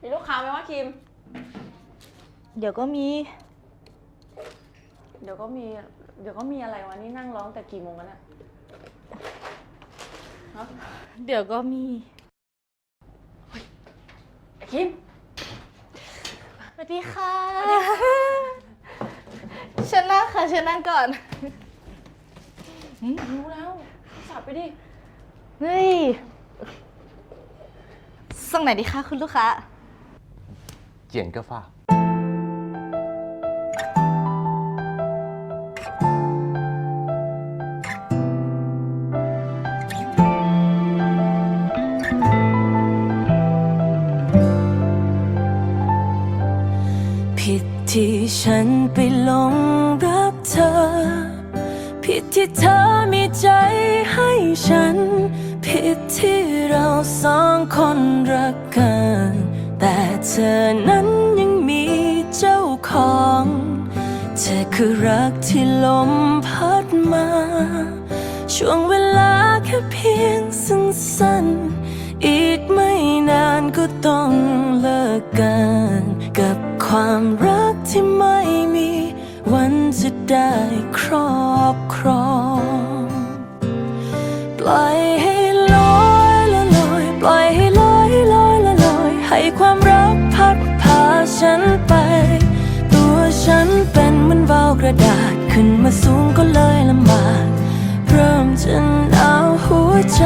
มีลูกค้าไหมวะคิม เดี๋ยวก็มี เดี๋ยวก็มี เดี๋ยวก็มีอะไรวะนี่นั่งร้องแต่กี่โมงกันอะฮะเดี๋ยวก็มีไอ้คิม สวัสดีค่ะเชิญนั่งค่ะเชิญนั่งก่อนรู้แล้วสับไปดิ เฮ้ยสั่งไหนดีคะคุณลูกค้า 剪个发。 ผิดที่ฉันไปหลงรักเธอ ผิดที่เธอมีใจให้ฉัน ผิดที่เราสองคนรักกัน แต่ เธอนั้นยังมีเจ้าของ เธอคือรักที่ลมพัดมา ช่วงเวลาแค่เพียงสั้นๆ อีกไม่นานก็ต้องเลิกกัน กับความรักที่ไม่มีวันจะได้ครอบครอง ปล่อยใขึ้นมาสูงก็เลยลำบาก เริ่มจะหนาวหัวใจ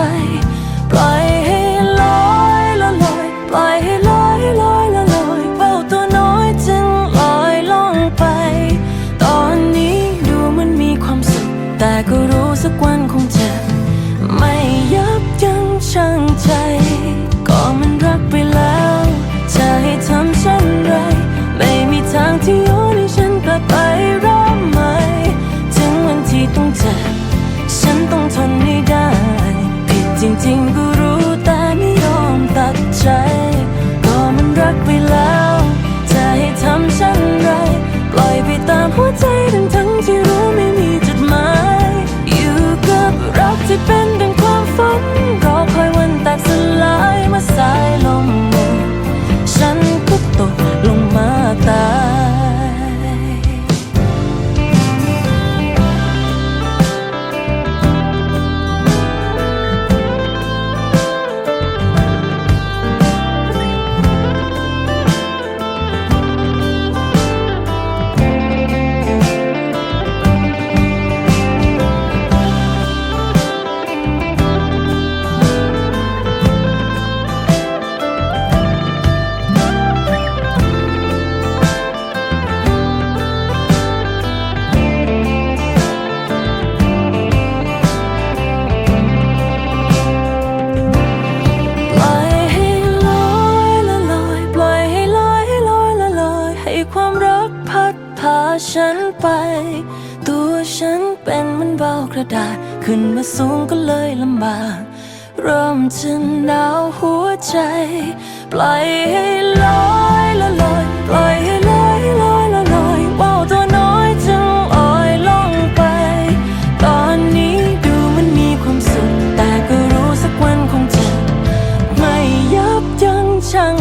จริงก็รู้แต่ไม่ยอมตัดใจ ก็มันรักไปแล้ว จะให้ทำเช่นไร ปล่อยไปตามหัวใจ ฉันเป็นมันเบากระดาษ ขึ้นมาสูงก็เลยลำบากเริ่มจะหนาวหัวใจ ปล่อยให้ลอยละลอยปล่อยให้ลอยลอยละลอยเบาตัวน้อยจึงลอยลงไป ตอนนี้ดูมันมีความสุข แต่ก็รู้สักวันคงจะไม่ยับยั้งชั่ง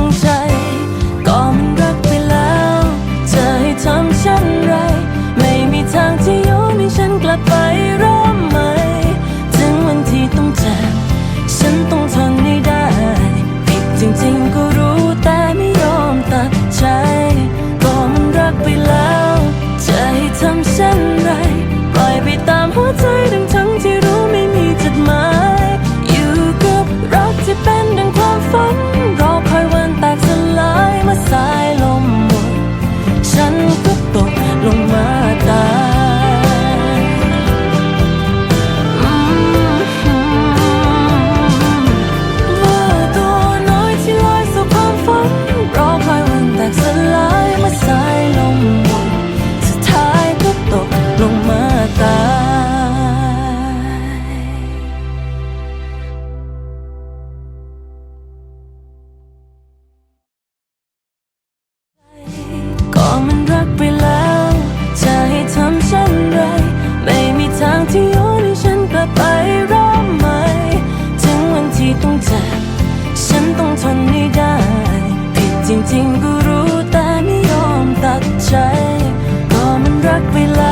we love.